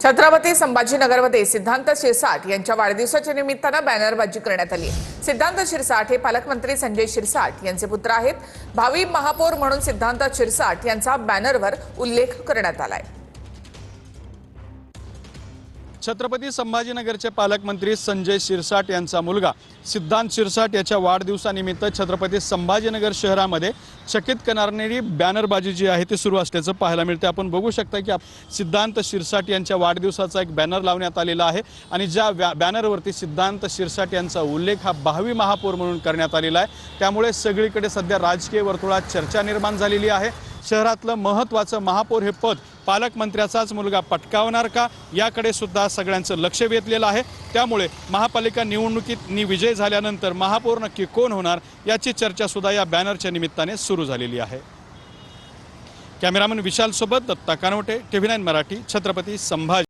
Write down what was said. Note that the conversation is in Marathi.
छत्रपती संभाजीनगरमध्ये सिद्धांत शिरसाट यांच्या वाढदिवसाच्या निमित्तानं बॅनरबाजी करण्यात आली सिद्धांत शिरसाट हे पालकमंत्री संजय शिरसाट यांचे पुत्र आहेत. भावी महापौर म्हणून सिद्धांत शिरसाट यांचा बॅनरवर उल्लेख करण्यात आलाय छत्रपती संभाजीनगरचे पालकमंत्री संजय शिरसाट यांचा मुलगा सिद्धांत शिरसाट याच्या वाढदिवसानिमित्त छत्रपती संभाजीनगर शहरामध्ये चकित करणारी बॅनरबाजी जी आहे ती सुरू असल्याचं पाहायला मिळते आपण बघू शकता की सिद्धांत शिरसाट यांच्या वाढदिवसाचा एक बॅनर लावण्यात आलेला आहे आणि ज्या व्या- बॅनरवरती सिद्धांत शिरसाट यांचा उल्लेख हा भावी महापौर म्हणून करण्यात आलेला आहे. त्यामुळे सगळीकडे सध्या राजकीय वर्तुळात चर्चा निर्माण झालेली आहे. शहरातलं महत्त्वाचं महापौर हे पद पालकमंत्र्याचाच मुलगा पटकावणार का? याकडे सुद्धा सगळ्यांचं लक्ष वेधलेलं आहे. त्यामुळे महापालिका निवडणुकीत नि विजय झाल्यानंतर महापौर नक्की कोण होणार? याची चर्चा सुद्धा या बॅनरच्या निमित्ताने सुरू झालेली आहे. कॅमेरामन विशाल सोबत दत्ता कानवटे टीव्ही नाईन मराठी छत्रपती संभाजी.